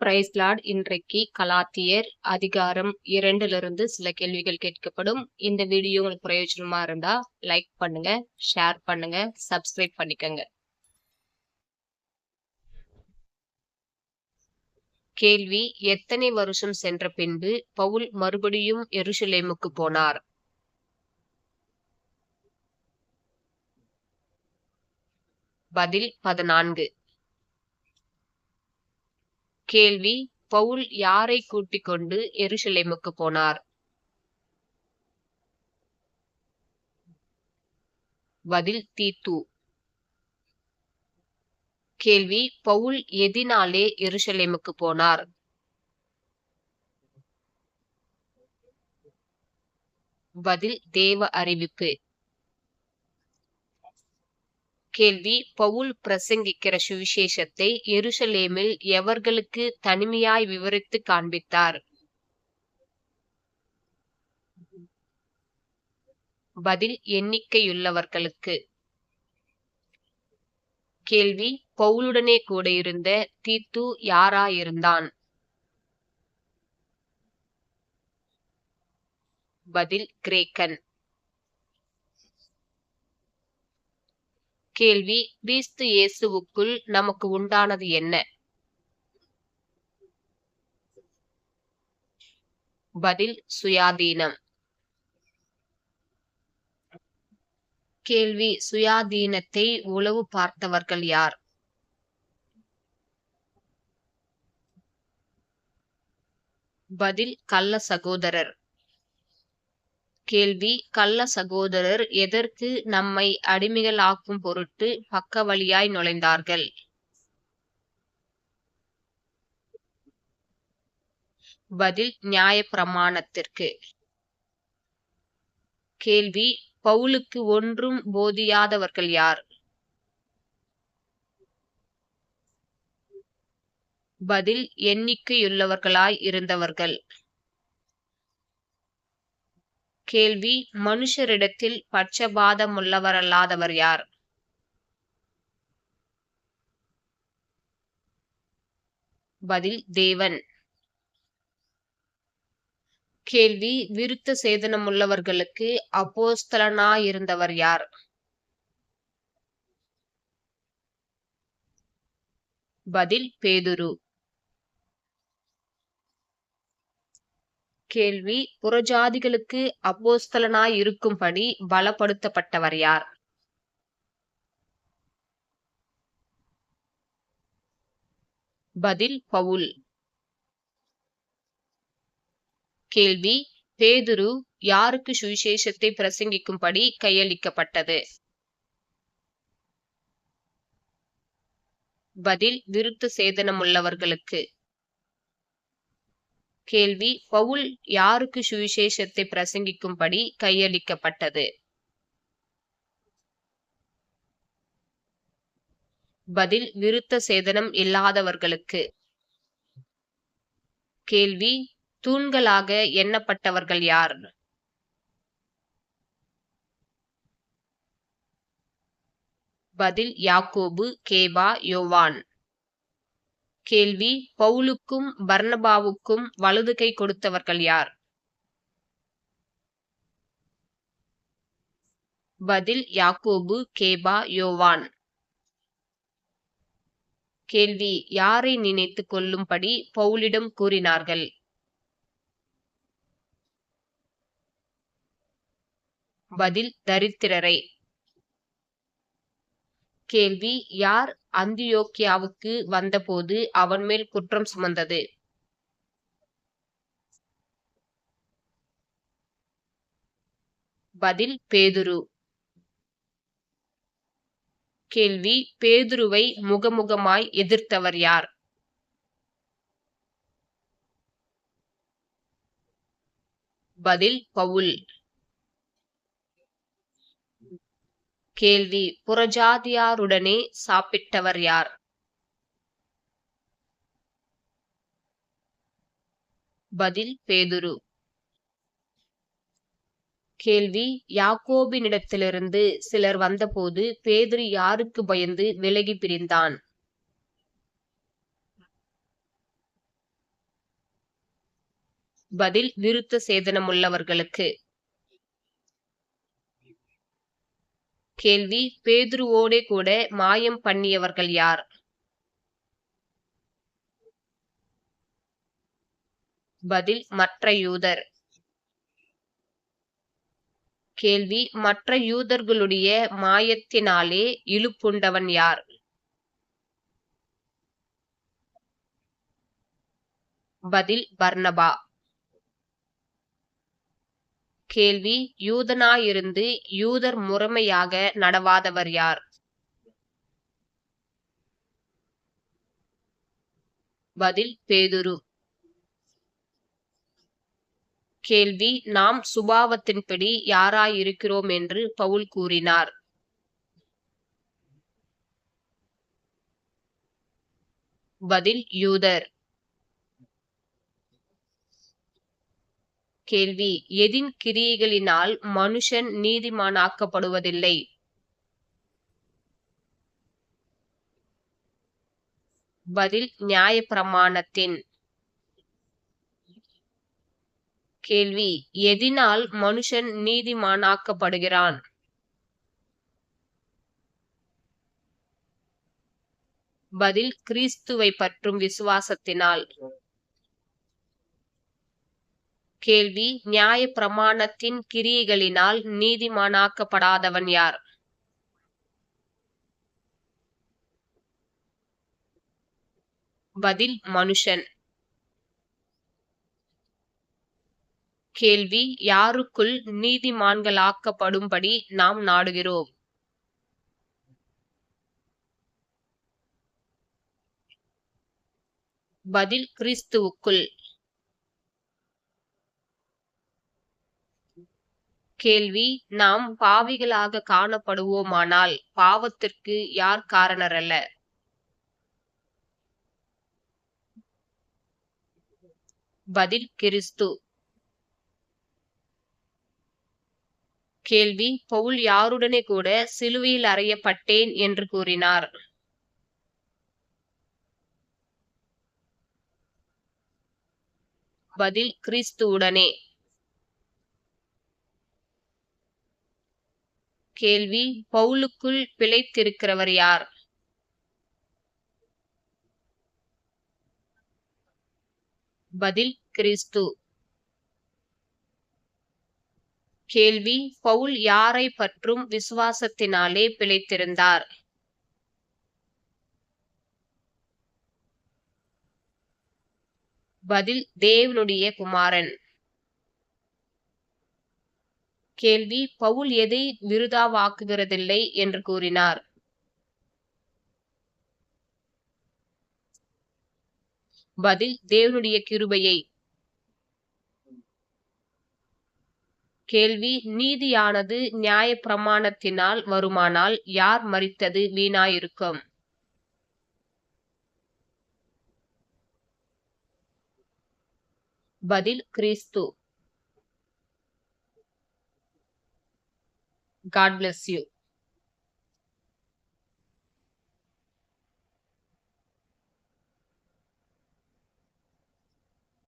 பிரைஸ்லாட் இன்றைக்கு கலாத்தியர் அதிகாரம் இரண்டிலிருந்து சில கேள்விகள் கேட்கப்படும். இந்த வீடியோ உங்களுக்கு பிரயோஜனமா இருந்தா லைக் பண்ணுங்க ஷேர் பண்ணுங்க சப்ஸ்கிரைப் பண்ணிக்கங்க. கேள்வி எத்தனை வருஷம் சென்ற பின்பு பவுல் மறுபடியும் எருசலேமுக்கு போனார்? பதில் பதினான்கு. கேள்வி. பவுல் யாரை கூட்டிக் கொண்டு எருசலேமுக்கு போனார்? பதில் தீத்து. கேள்வி பவுல் எதினாலே எருசலேமுக்கு போனார்? பதில் தேவ அறிவிப்பு. கேள்வி. பவுல் பிரசங்கிக்கிற சுவிசேஷத்தை எருசலேமில் எவர்களுக்கு தனிமையாய் விவரித்து காண்பித்தார்? பதில் எண்ணிக்கையுள்ளவர்களுக்கு. கேள்வி பவுலுடனே கூட இருந்த தீத்து யாராயிருந்தான்? பதில் கிரேக்கன். கேள்வி கிறிஸ்து இயேசுவுக்குள் நமக்கு உண்டானது என்ன? பதில் சுயாதீனம். கேள்வி சுயாதீனத்தை உளவு பார்த்தவர்கள் யார்? பதில் கள்ள சகோதரர். கேள்வி. கள்ள சகோதரர் எதற்கு நம்மை அடிமைகளாக்கும் பொருட்டு பக்க வழியாய் நுழைந்தார்கள்? பதில் நியாய பிரமாணத்திற்கு கேள்வி பவுலுக்கு ஒன்றும் போதியாதவர்கள் யார்? பதில் எண்ணிக்கையுள்ளவர்களாய் இருந்தவர்கள். கேள்வி மனுஷரிடத்தில் பட்சபாதமுள்ளவரல்லாதவர் யார்? பதில் தேவன். கேள்வி விருத்த சேதனமுள்ளவர்களுக்கு அப்போஸ்தலனாயிருந்தவர் யார்? பதில் பேதுரு. கேள்வி புறஜாதிகளுக்கு அப்போஸ்தலனாய் இருக்கும்படி பலப்படுத்தப்பட்டவர் யார்? பதில் பவுல். கேள்வி பேதுரு யாருக்கு சுவிசேஷத்தை பிரசங்கிக்கும்படி கையளிக்கப்பட்டது? பதில் விருத்த சேதனமுள்ளவர்களுக்கு. கேள்வி. பவுல் யாருக்கு சுவிசேஷத்தை பிரசங்கிக்கும்படி கையளிக்கப்பட்டது? பதில் விருத்த சேதனம் இல்லாதவர்களுக்கு. கேள்வி தூண்களாக எண்ணப்பட்டவர்கள் யார்? பதில் யாக்கோபு கேபா யோவான். கேள்வி பவுலுக்கும் பர்னபாவுக்கும் வலது கை கொடுத்தவர்கள் யார்? பதில் யாக்கோபு கேபா யோவான். கேள்வி யாரை நினைத்து கொள்ளும்படி பவுலிடம் கூறினார்கள்? பதில் தரித்திரரை. கேள்வி யார் அந்தியோக்கியாவுக்கு வந்தபோது அவன் மேல் குற்றம் சுமந்தது? பதில் பேதுரு. கேள்வி பேதுருவை முகமுகமாய் எதிர்த்தவர் யார்? பதில் பவுல். கேள்வி. புறஜாதியாருடனே சாப்பிட்டவர் யார்? பதில் பேதுரு. கேள்வி. யாக்கோபினிடத்திலிருந்து சிலர் வந்தபோது பேதுரு யாருக்கு பயந்து விலகி பிரிந்தான்? பதில். விருத்த சேதனமுள்ளவர்களுக்கு கேள்வி. பேதுருவோடே கூட மாயம் பண்ணியவர்கள் யார்? பதில் மற்ற யூதர். கேள்வி மற்ற யூதர்களுடைய மாயத்தினாலே இழுப்புண்டவன் யார்? பதில் பர்னபா. கேள்வி யூதனாயிருந்து யூதர் முறைமையாக நடவாதவர் யார்? பதில் பேதுரு. கேள்வி நாம் சுபாவத்தின்படி யாராயிருக்கிறோம் என்று பவுல் கூறினார். பதில் யூதர். கேள்வி. எதின் கிரியைகளினால் மனுஷன் நீதிமானாக்கப்படுவதில்லை? பதில் நியாய பிரமாணத்தின் கேள்வி எதினால் மனுஷன் நீதிமானாக்கப்படுகிறான்? பதில் கிறிஸ்துவை பற்றும் விசுவாசத்தினால். கேள்வி நியாய பிரமாணத்தின் கிரியைகளினால் நீதிமானாக்கப்படாதவன் யார்? பதில் மனுஷன். கேள்வி யாருக்குள் நீதிமான்களாக்கப்படும்படி நாம் நாடுகிறோம்? பதில் கிறிஸ்துவுக்குள். கேள்வி. நாம் பாவிகளாக காணப்படுவோமானால் பாவத்திற்கு யார் காரணர் அல்ல பதில் கிறிஸ்து. கேள்வி. பவுல் யாருடனே கூட சிலுவையில் அறையப்பட்டேன் என்று கூறினார். பதில் கிறிஸ்துவுடனே கேள்வி பவுலுக்குள் பிழைத்திருக்கிறவர் யார்? பதில் கிறிஸ்து. கேள்வி பவுல் யாரை பற்றும் விசுவாசத்தினாலே பிழைத்திருந்தார்? பதில் தேவனுடைய குமாரன். கேள்வி பவுல் எதை விருதாவாக்குகிறதில்லை? என்று கூறினார். பதில் தேவனுடைய கிருபையை. கேள்வி நீதியானது நியாய பிரமாணத்தினால் வருமானால் யார் மறித்தது வீணாயிருக்கும்? பதில் கிறிஸ்து. God bless you.